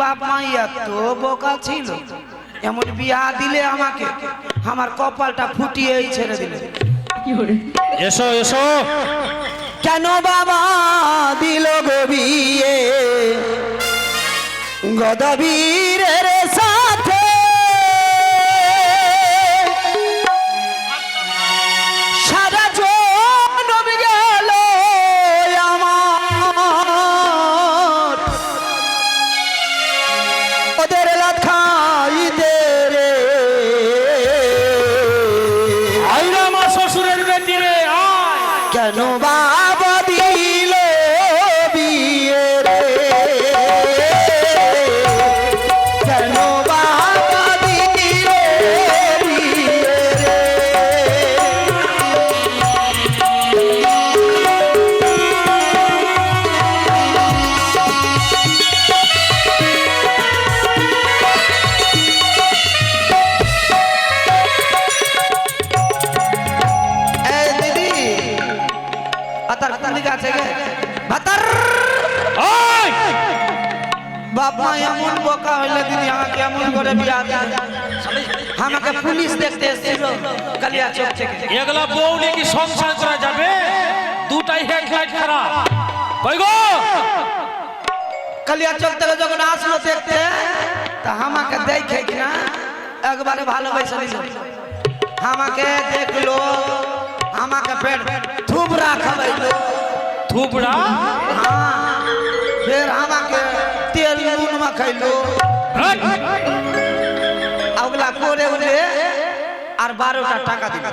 বাপ মা এত বোকা ছিল। এমন বিয়া দিলে আমাকে আমার কপালটা ফুটিয়ে ছেড়ে দিলে। এসো এসো। কেন বাবা দিল গো বিয়ে? গদবীরের ভাতার। আয় বাপ মা এমন বোকা হইলে দিদি আমাকে এমন করে বিয়া দিল আমাকে পুলিশ দেখতে এসেছিল কালিয়া চোখ থেকে। এগুলা বউ নিয়ে কি সংসার করা যাবে? দুটাই হেডলাইট খারাপ। কই গো? কালিয়া চোখ থেকে যখন আসলো দেখতে তা আমাকে দেখে কিনা একবারে ভালোবেসে নিল আমাকে দেখল আমাকে পেট থুবরা খাওয়াইলো থুবড়া हाँ फिर আমাকে তেল নুন মাখাইলো হ্যাট! ওগুলা করে উঠে আর বারোটা টাকা দিল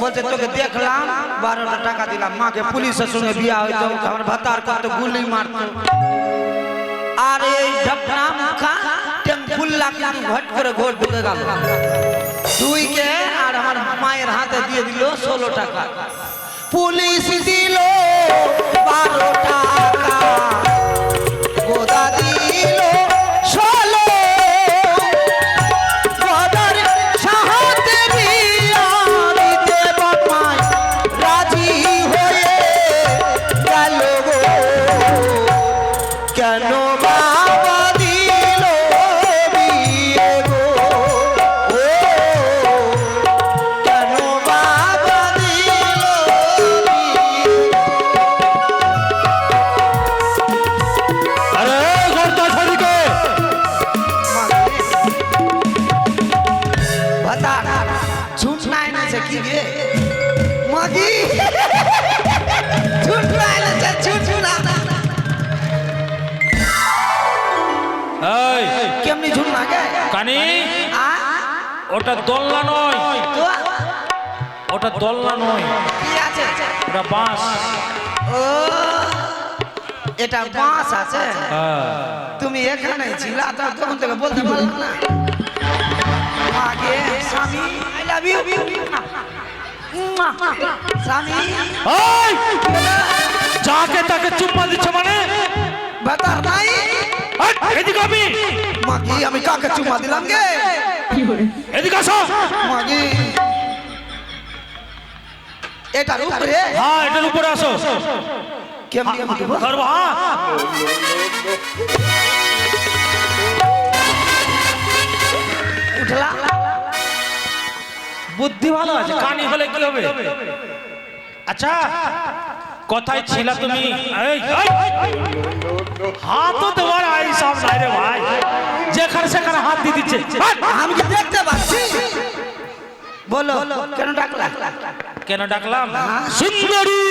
বলছে তোকে দেখলাম বারোটা টাকা দিলাম মাকে পুলিশের সঙ্গে বিয়া হইতো আমার ভাতার কত গুলি মারতো আর এই ঢপনা মুখা টেম্পুল্লা কিন্তু ঘট করে ঘর ঢুকে গেল দুইকে আর আমার মায়ের হাতে দিয়ে দিল ষোলো টাকা পুলিশ দিল বারো টাকা। আ ওটা দোলনা নয়। ওটা দোলনা নয়। ওটা বাঁশ। এটা বাঁশ আছে। হ্যাঁ। তুমি এখানে ছিলা তো তখন থেকে বলতে পারলাম না। মাগে স্বামী? আই লাভ ইউ স্বামী? যাকে তাকে চুম্মা দিচ্ছে মানে? বাতার নাই। মাগি আমি কাকে চুমা দিলাম গে? এদিকে আসো। মাগি। এটার উপরে? হ্যাঁ এটার উপরে আসো। কেমনি আমি দেবো? ধরবো হ্যাঁ। উঠলা বুদ্ধি ভালো আছে কানি হলে কি হবে? আচ্ছা কোথায় ছিল তুমি। এই, এই! হাতও দেওয়ার আই সব নাই রে ভাই। যেখানে সেখানে হাত দিয়ে দিচ্ছে! আমি কি দেখতে পাচ্ছি? বলো কেন ডাকলা? কেন ডাকলাম? সুন্দরী!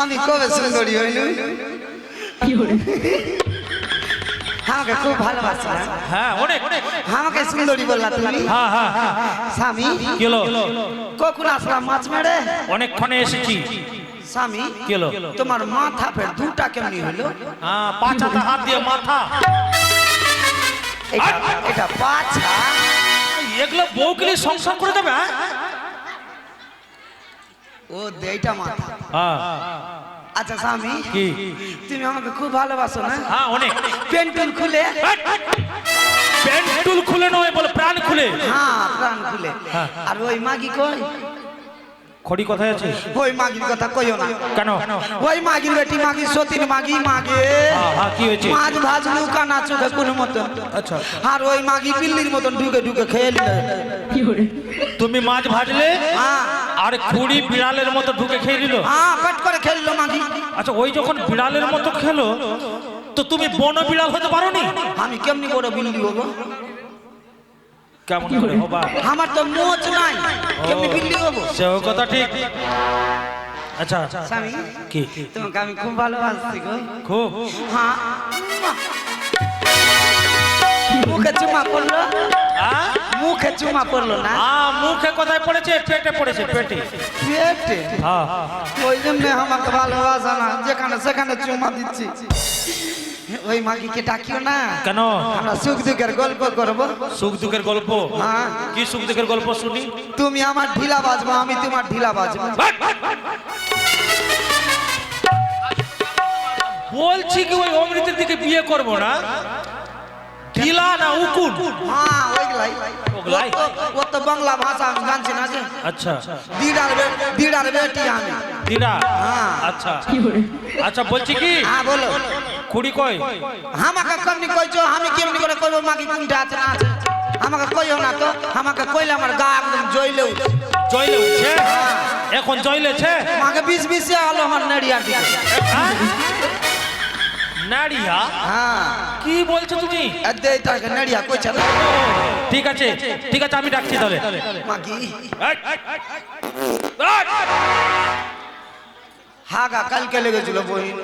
আমি কবে সুন্দরী হইনি? আমাকে খুব ভালোবাসা হ্যাঁ? অনেক। আমাকে সুন্দরী বললা তুমি? হ্যাঁ হ্যাঁ হ্যাঁ। স্বামী? কখন আসলাম মাছ মেরে? অনেকক্ষণে এসেছি। স্বামী কি হলো? তোমার মাথা ফের দুটা কেমনি হলো হ্যাঁ পাঁচ হাত দিয়ে মাথা। এটা এটা পাছা এগুলো বউকে নিয়ে সংসার করে দেবে হ্যাঁ? ও দেইটা মাথা। হ্যাঁ। আচ্ছা স্বামী কি? তুমি আমাকে খুব ভালোবাসো না? হ্যাঁ অনেক। পেন্টুল খুলে। প্যান্টুল খুলে নয় বলে প্রাণ খুলে। হ্যাঁ প্রাণ খুলে। হ্যাঁ। আর ওই মাগি কই? খড়ি কোথায় আছে? ওই মাগির কথা কইও না। কেন? ওই মাগির বেটি মাগি সতীন মাগি মাগে। কি হয়েছে? মাছ ভাজলু কানা চোখে কোনো মতন। আচ্ছা। আর ওই মাগি বিল্লির মতন ঢুকে ঢুকে খেয়ে নিল তুমি মাছ ভাজলে হ্যাঁ আর খুঁড়ি বিড়ালের মতো ঢুকে খেয়ে নিল? হ্যাঁ পেট করে খেললো মাগি। আচ্ছা ওই যখন বিড়ালের মতো খেলো তো তুমি বন বিড়াল হতে পারোনি? আমি কেমনি বড় বিল্লি হব? কেমন করে হবা? আমার তো মোচ নাই কেমনি বিল্লি হব? সেও কথা ঠিক। আচ্ছা স্বামী কি? তোমাকে আমি খুব ভালোবাসছি গো। খুব? হ্যাঁ মুখে চুমা পড়ল? মুখে চুমা পড়ল না? মুখে কোথায় পড়েছে? পেটে পড়েছে পেটে। পেটে? ওই জন্য আমাকে ভালোবাসা না যেখানে সেখানে চুমা দিচ্ছি। ওই মাগিকে ডাকিও না। কেন? আমরা সুখ দুঃখের গল্প করব। সুখ দুঃখের গল্প? হ্যাঁ। কি সুখ দুঃখের গল্প শুনি? তুমি আমার ঢিলা বাজবো আমি তোমার ঢিলা বাজবো। বলছি কি ওই অমৃতের দিকে বিয়ে করব না? ঢিলা না উকুন? হ্যাঁ ওইগুলাই ওগুলাই? ও তো- বাংলা ভাষা আমি জানছি না যে। আচ্ছা। দিদার বে- দিদার বেটি আমি। দিদা হ্যাঁ। আচ্ছা। আচ্ছা বলছি কি? হ্যাঁ বলো। খুড়ি কই আমাকে কেমনি কইছো? আমি কেমনি করে কইবো? মাগি কোনটা আছে না আছে? আমাকে কইও না তো। আমাকে কইলে আমার গা একদম জ্বলে উঠে। জয়লে উঠছে? এখন জয়লেছে মাকে বিষ বিষে আলো আমার নেড়িয়ার দিকে হ্যাঁ? নাড়িয়া? হ্যাঁ। কি বলছো তুমি? এতে তাকে নেড়িয়া কইছে না। ঠিক আছে ঠিক আছে আমি ডাকছি তাহলে। মাগি। হাগা কালকে লেগেছিল বহিন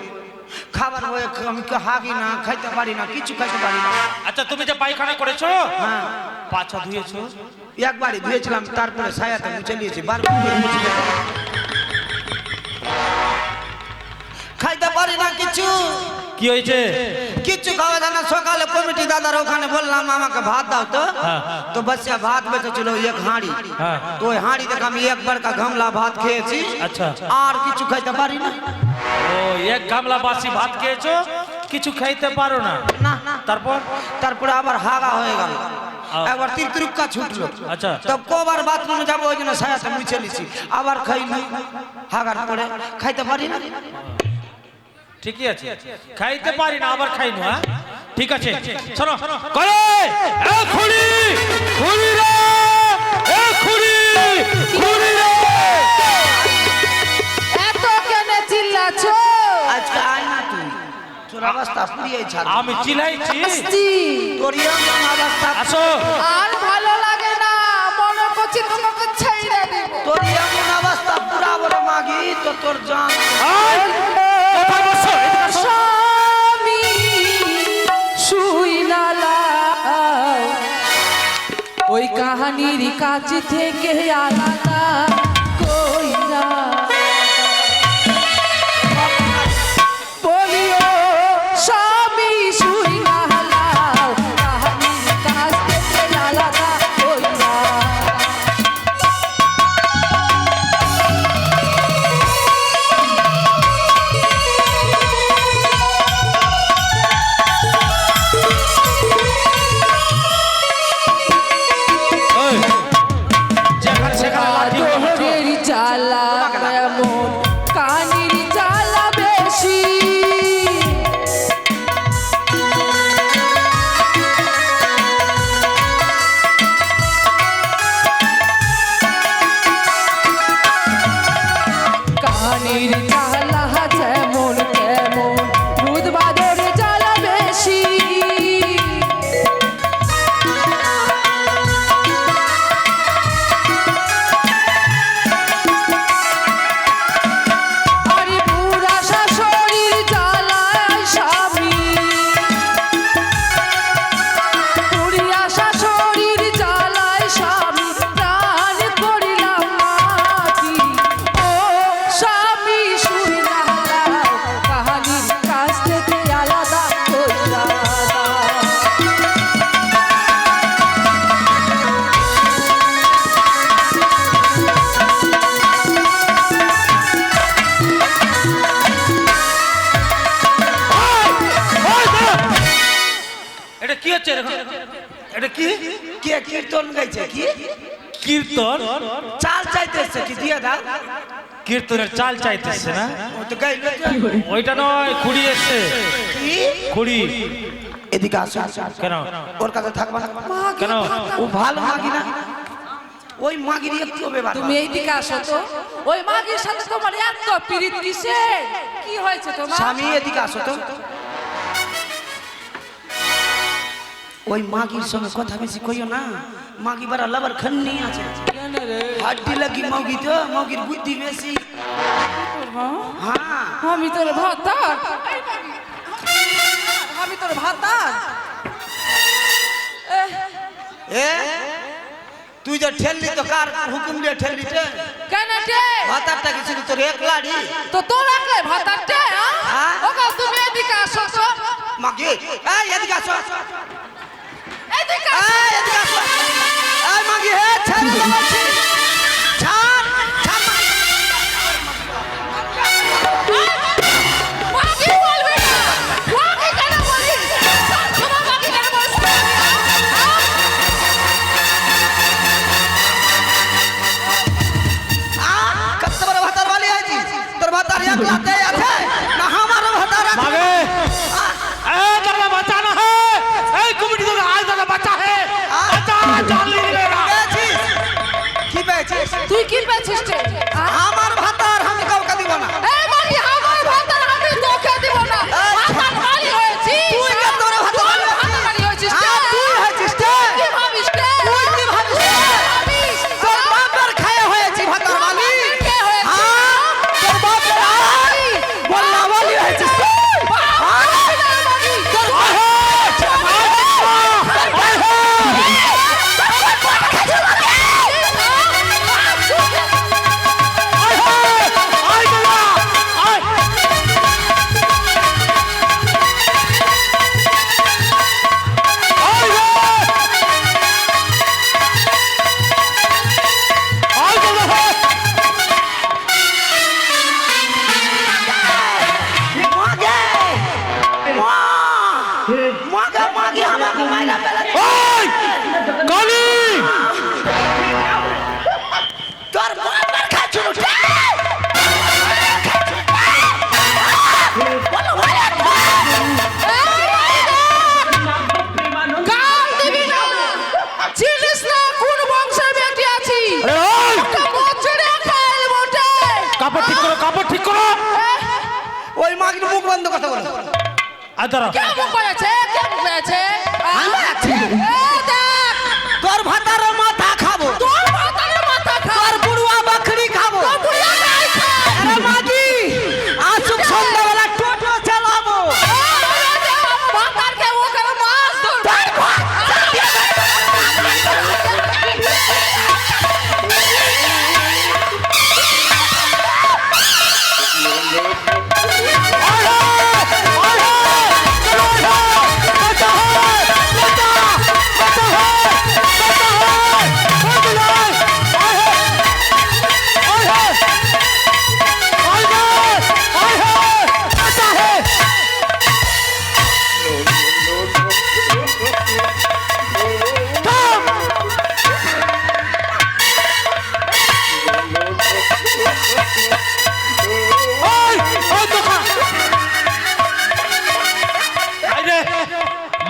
খাবার বয়ে আমি হাগি না খাইতে পারি না কিছু খাইতে পারি না। আচ্ছা তুমি যে পায়খানা করেছ? হ্যাঁ। পাছা ধুয়েছো? একবারই ধুয়েছিলাম তারপরে ছায়াতে মুছে নিয়েছি বারবার মুছে। খাইতে পারি না কিছু। কি হয়েছে? কিচ্ছু খাওয়া না সকালে কমিটি দাদার ওখানে বললাম আমাকে ভাত দাও তো। হ্যাঁ। তো বসিয়া ভাত বেঁচেছিল এক হাঁড়ি। হ্যাঁ। তো ওই হাঁড়ি থেকে আমি একবার কা গামলা ভাত খেয়েছি। আচ্ছা। আর কিছু খাইতে পারি না। ও এক গামলা বাসি ভাত খেয়েছো? কিছু খাইতে পারো না। তারপর? তারপরে আবার হাগা হয়ে গেল। একবার তিরতিরুক্কা ছুটলো। আচ্ছা। তব কবার বাথরুমে যাব ওই জন্য ছায়াতে মুছে নিছি। আবার খাই না হাগার পরে খাইতে পারি না। ঠিকই আছে। খাইতে পারি না আবার খাই না হ্যাঁ? ঠিক আছে। শোনো করে এ খুড়ি খুড়ি রে! এ খুড়ি খুড়ি রে! এত কেন চিল্লাছ আজকে আয় না তুই। তোর অবস্থা পুড়িয়ে ছাড় আমি চিলাইছি তোর এমন আসো। আর ভালো লাগে না মনে করছি তোমাকে ছেড়ে দেব। তোর এমন অবস্থা পুরা বড় মাগি তো তোর জান। কোথায়? স্বামী শুই ওই কাহানির কাছ থেকে আলাদা এটা কি? কি কীর্তন গাইছে কি? কীর্তন? চাল চাইতে এসছে কি? দিয়ে দাও। কীর্তনের চাল চাইতেছে না? ও তো গাইল ওইটা নয় খুঁড়ি এসছে। কি? খুঁড়ি। এদিকে আসো। কেন? ওর কাছে থাকবা না। কেন ও ভালো মাগি না। ওই মাগির একটু ব্যাপার তুমি এইদিকে আসো তো। ওই মাগির সাথে তোমার এত পিরিত কিসে কি হয়েছে তোমার? স্বামী এদিকে আসো তো। ওই মাগির সঙ্গে কথা বেশি কইও না। মাগি বারা লাবার খান্নি আছে। কেন রে হাড্ডি লাগি মৌগি তো মৌগির বুদ্ধি বেশি। হ্যাঁ? হ্যাঁ আমি তোর ভাতার। আমি তোর ভাতার। এ? তুই যে ঠেললি তো কার হুকুম দিয়ে ঠেললি রে কেন রে ভাতারটা কি ছিল তোর এক লাড়ি? তো তোর আগে ভাতারটা হ্যাঁ? ওগো তুমি এদিকে আসো তো মাগি এই এদিকে আসো। এদিকে এই মাগি হে ছাড় দে কি পেয়েছিস? আমার ভাতার আমি কাউকে দিব না আর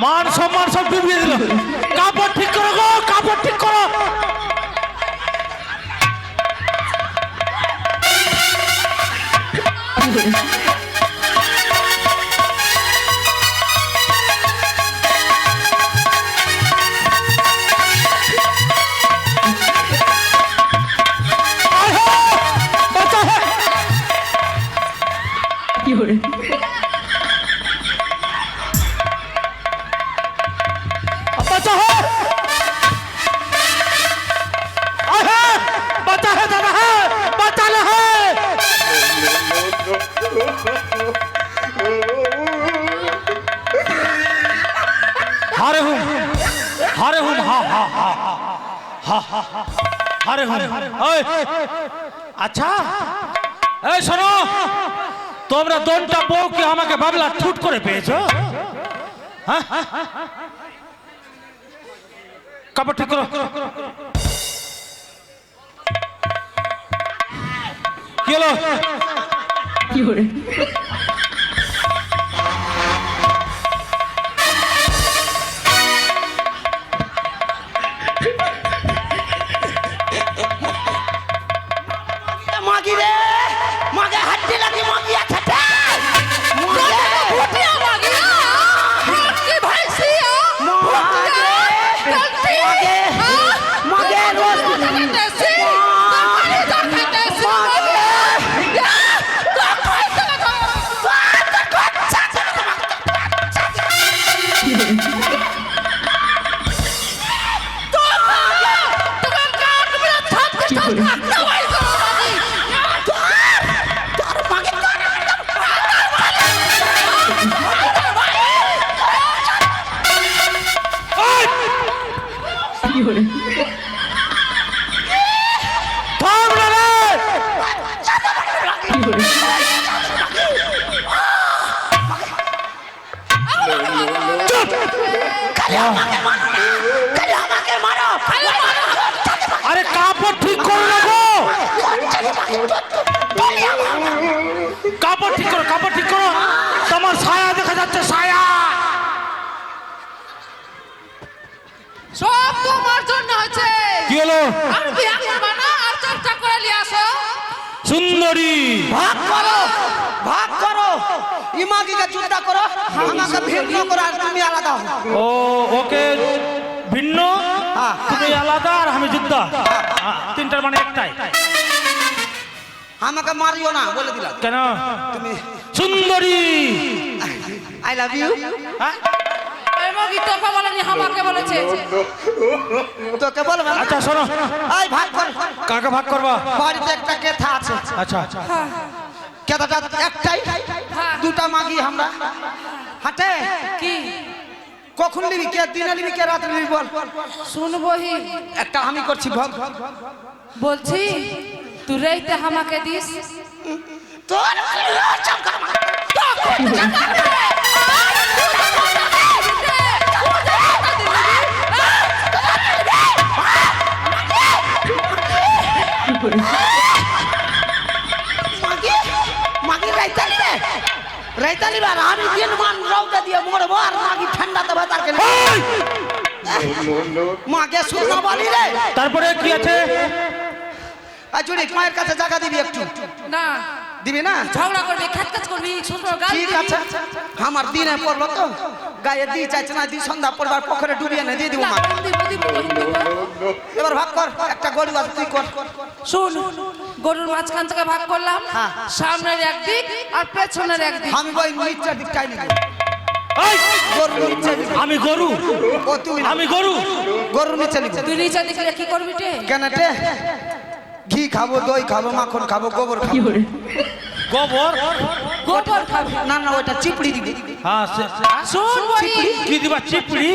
মান সম্মান সব ডুবিয়ে দিল। কাপড় ঠিক করো গো কাপড় ঠিক করো। আয় হারে হুম, হা হা হা হা হারে হুম। আচ্ছা। এই, শোনো। তোমরা দোনটা বউকে আমাকে বাবলা ছুট করে পেয়েছ। হ্যাঁ? কাপড় ঠিক করো। কি হলো? কি কাপড় ঠিক করো কাপড় ঠিক করো। তোমার ছায়া দেখা যাচ্ছে ছায়া। সব তোমার জন্য হচ্ছে কি হলো? আর বিয়া করবা না আর চর্চা করে নিয়ে আসো। সুন্দরী। ভাগ করো ভাগ করো। ইমাগিকে চিন্তা করো আমাকে ভিন্ন করো আর তুমি আলাদা ও ওকে ভিন্ন? হ্যাঁ। তুমি আলাদা আর আমি যুদ্ধ। হ্যাঁ, তিনটার মানে একটাই। আমাকে মারিও না বলে দিলাম। কেন? তুমি সুন্দরী! আই লাভ ইউ হ্যাঁ? এই মগি তোকে বলেনি আমাকে বলেছে। তোকে বলবে না? আচ্ছা শোনো। এই ভাগ কর। কাকে ভাগ করবা? বাড়িতে একটা কেথা আছে। আচ্ছা। কেথাটা একটাই? হ্যাঁ। দুটা মাগি আমরা। হাটে? কি? কখন নিবি? কে দিনে নিবি কে রাতে নিবি বল। শুনবহি একটা আমি করছি বলছি তুই রেইতে আমাকে দিস। তোর মাগি মাগি রাইতা নিবে রাইতা নিবে আর আমি দিন মান রৌটা দিয়ে মরবো আর মাগি ঠান্ডাতে ভাতার কেন। মাকে শুকনা বলি রে। তারপরে কি আছে? আর জুড়ি মায়ের কাছে জায়গা দিবি একটু। না। দিবি না? ঝগড়া করবি খেত কাজ করবি ছোট গাল ঠিক আছে। আমার দিনে পড়ল তো। গায়ে দি চাইছে না দি সন্ধ্যা পড়বার পুকুরে ডুবিয়ে এনে দিয়ে দিব মা। এবার ভাগ কর একটা গরু আছে তুই কর। শুন গরুর মাঝখান থেকে ভাগ করলাম হ্যাঁ। সামনের একদিক আর পেছনের একদিক আমি ওই নিচের দিকটাই নিবি। আমি গরু। তুই আমি গরু। গরু নিচে নিবি। তুই নিচে দিকে কি করবি রে কেন ঘি খাব দই খাব মাখন খাব গোবর খাব। গোবর? গোবর খাবি। না না ওটা চিপড়ি দিবি। হ্যাঁ শুন বহি কি দিবা চিপড়ি?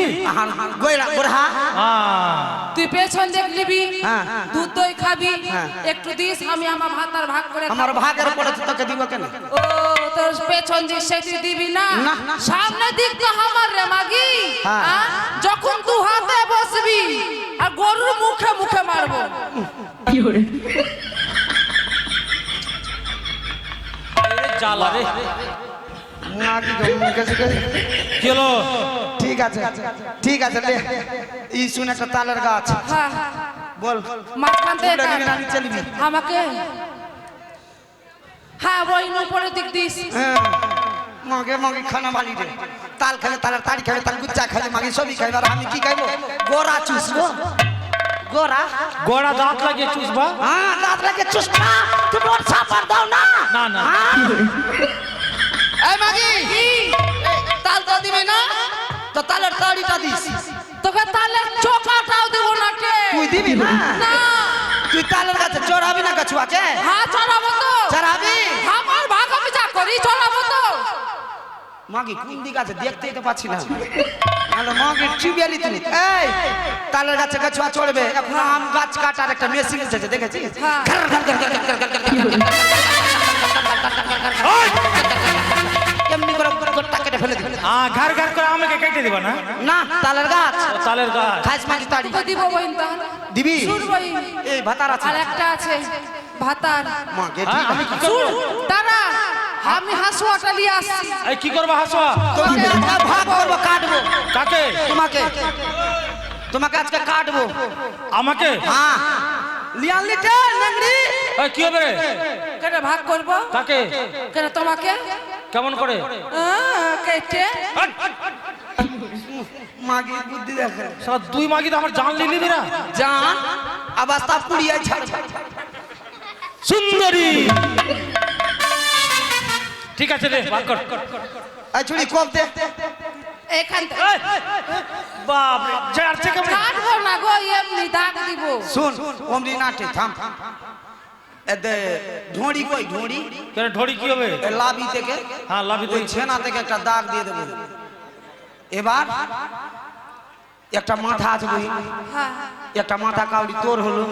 গোয়রা গোরহা। হ্যাঁ। তুই পেছন দেখ নিবি হ্যাঁ। দুধ দই খাবি হ্যাঁ। একটু দিস আমি আমার ভাত আর ভাগ করে আমার খাব। ভাগের পড়েছে তোকে দিব কেন? ও তোর পেছন দিক সেটি দিবি না। সামনে দিক তো আমার রে মাগি। হ্যাঁ। যখন তুই হাতে বসবি আর গরুর মুখে মুখে মারবো। জ্বালা রে। নাকি তো মুখে সুখে। কি হলো? ঠিক আছে ঠিক আছে লে। এই শুনে একটা তালের গাছ হ্যাঁ বল। মাঝখান থেকে? আমাকে। হ্যাঁ ওই উপরের দিক দিস। হ্যাঁ। মগে মগে খানা বালি রে। তাল খাবে তালের তাড়ি খাবে তাল গুচ্চা খাবে মাগে সবই খাবে আর আমি কি খাইবো? গোরা চুষবো গোরা। গোড়া দাঁত লাগিয়ে চুষবা? হ্যাঁ দাঁত লাগে চুষ না তুমি ওর সাপার দাও না। না, না। হ্যাঁ? এই মাগি তাল তো দিবি না? তো তালের তাড়িটা দিস। তোকে তাহলে চোখাটাও দেবো না কে? তুই দিবি না? না। তুই তালের কাছে চড়াবি না কছুয়াকে? হ্যাঁ চড়াবো তো। চড়াবি? আমার মাগি কোন দিক আছে দেখতেই তো পাচ্ছি না মাগি চিবিয়ালি তুমি এই তালের গাছে গাছুয়া চড়বে এখন আম গাছ কাটার একটা মেশিন এসেছে দেখেছি একটা আছে ভাতার আমি আমি হাসুয়াটা নিয়ে আসছি। এই কি করব হাসুয়া? তোমাকে আজকে ভাগ করব কাটবো। কাকে? তোমাকে। তোমাকে আজকে কাটবো। আমাকে? হ্যাঁ। লিয়ান লিটে নেংড়ি। এই কি হবে? রে কেন ভাগ করব। কাকে? কেন তোমাকে। কেমন করে? কেটে। মাগি বুদ্ধি দেখে। সারা দুই মাগি তো আমার জান লিলি না জান আবার তা পুড়িয়ে ছাড়। সুন্দরী। ঠিক আছে রে বার কর। এই ছুরি কোপ দে। এখান থেকে। এই, বাপ রে যার থেকে কাটবো না গো এমনি দাগ দিব। শুন ওমরি নাটে থাম। এদে ঢোড়ি কই ঢোড়ি? কেন ঢড়ি কি হবে? এ লাবি থেকে। হ্যাঁ লাভি ওই ছেনা থেকে একটা দাগ দিয়ে দেবো। এবার একটা মাথা আছে বুঝি হ্যাঁ একটা মাথা কাউরি তোর হলো।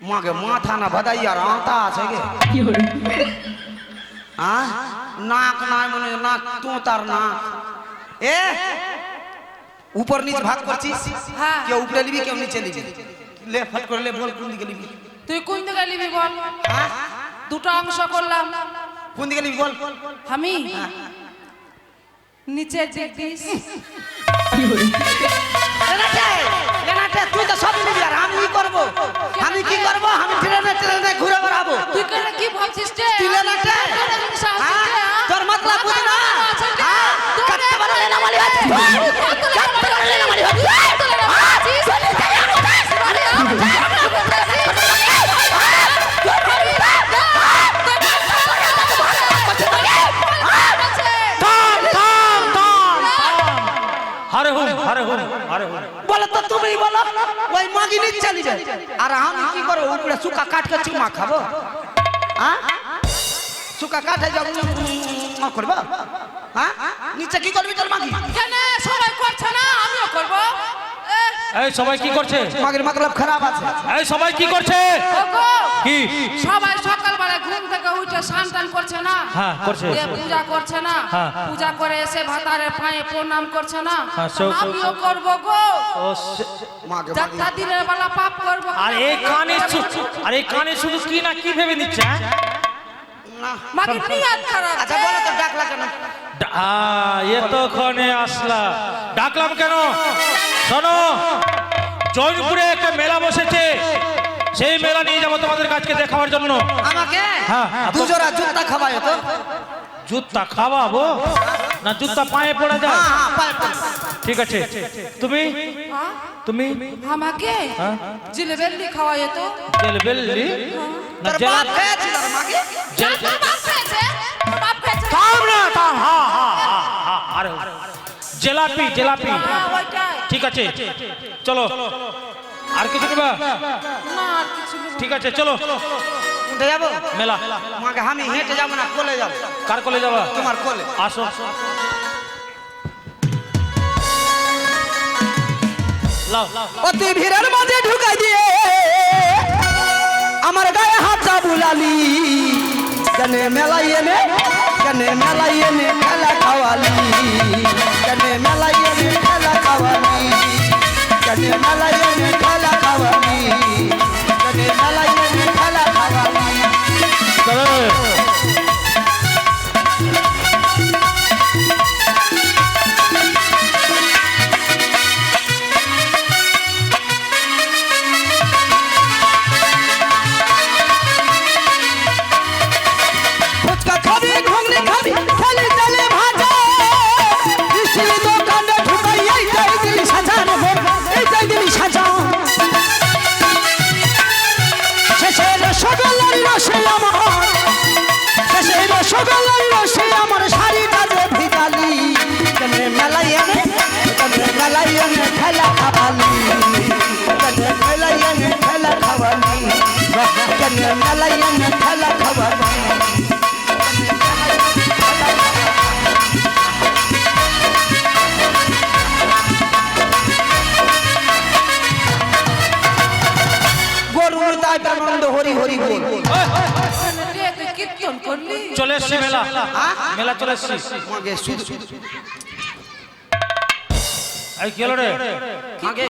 মাকে মাথা না বাদাই আর আতা আছে গে। হ্যাঁ নাক নাই মনে নাক তো তার নাক এ উপর নিচ ভাগ করছিস? হ্যাঁ। কেউ উপরে নিবি কেউ নিচে নিবি? লে ফট করে লে বল কোন দিকে নিবি? তুই কোন দিকে নিবি বল? হ্যাঁ? দুটো অংশ করলাম। কোন দিকে নিবি বল? আমি? নিচে যে লেনাটে লেনাটে তুই তো সব নিবি আর করব আমি কি করব আমি ট্রেনে ট্রেনে ঘুরে বেড়াবো তুই কেন কি ভাবছিস রে হ্যাঁ তোর মতলব বুঝি না হ্যাঁ কাটতে পারো লেনা মালি আছে কাটতে পারো লেনা মালি হারে হুম হারে হুম হারে হুম বলো তো তুমি বলো ওই মাগি নিচে চলি যায় আর আমি কি করব উপরে সুকা কাট के চুমা খাব? হ্যাঁ? সুকা কাটে যাও করবা? হ্যাঁ? নিচে কি করবি তোর মাগি? কেন সবাই করছে না আমিও করব। এই সবাই কি করছে? মাগির মতলব খারাপ আছে। এই সবাই কি করছে? কি? সবাই ঘুম থেকে উঠে স্নান টান করছে না? হ্যাঁ, করছে। পূজা করছে না? হ্যাঁ। পূজা করে এসে ভাতারের পায়ে প্রণাম করছে না? হ্যাঁ, আমিও করব গো। যাত্রা দিনের বেলা পাপ করব। আর এই কানে আর এই কানে শুধু কি না কি ভেবে নিচ্ছে হ্যাঁ? না। মাকে নিয়াত খারাপ আচ্ছা বলো তো ডাকলা কেন? এতক্ষণে আসলা। ডাকলাম কেন? শোনো জৈনপুরে একটা মেলা বসেছে। সেই মেলা নিয়ে যাব তোমাদের কাছকে দেখাবার জন্য। আমাকে? হ্যাঁ, হ্যাঁ, তো- দুজোড়া জুতা খাওয়ায় তো। জুতা খাওয়াবো? না জুতা পায়ে পড়ে যায়। হ্যাঁ হ্যাঁ। ঠিক আছে। তুমি? হ্যাঁ? তুমি? আমাকে? হ্যাঁ? জিলেবেল্লি খাওয়াই তো। জেলবেল্লি? না জেলা বাপ খেয়েছিল রে মাগি জেল- তোর বাপ? তোর খাইছে? থাম না থাম হ্যাঁ হ্যাঁ হ্যাঁ হ্যাঁ আরে। জেলাপি জেলাপি। ঠিক আছে। চলো। আর কিছু নেবা না, আর কিছু। ঠিক আছে চলো। উঠে যাব? মেলা। মাকে আমি হেঁটে যাব না কোলে যাব? কার কলে যাবা? তোমার কোলে। আসো। অতি ভিড়ের মাঝে ঢুকাই দিয়ে আমার গায়ে হাত যা বুলালি। কেনে মেলাই এনে কেনে মেলাই এনে খেলা খাওয়ালি? কেনে মেলাই এনে খেলা খাওয়ালি? কেনে মেলাই এনে খেলা খাওয়ালি কেনে হরি হরি বল রে, তুই কীর্তন করলি চলে এসছি মেলা? মেলা চলে এসছি। মাগে শুধু কি হলো রে? মাগে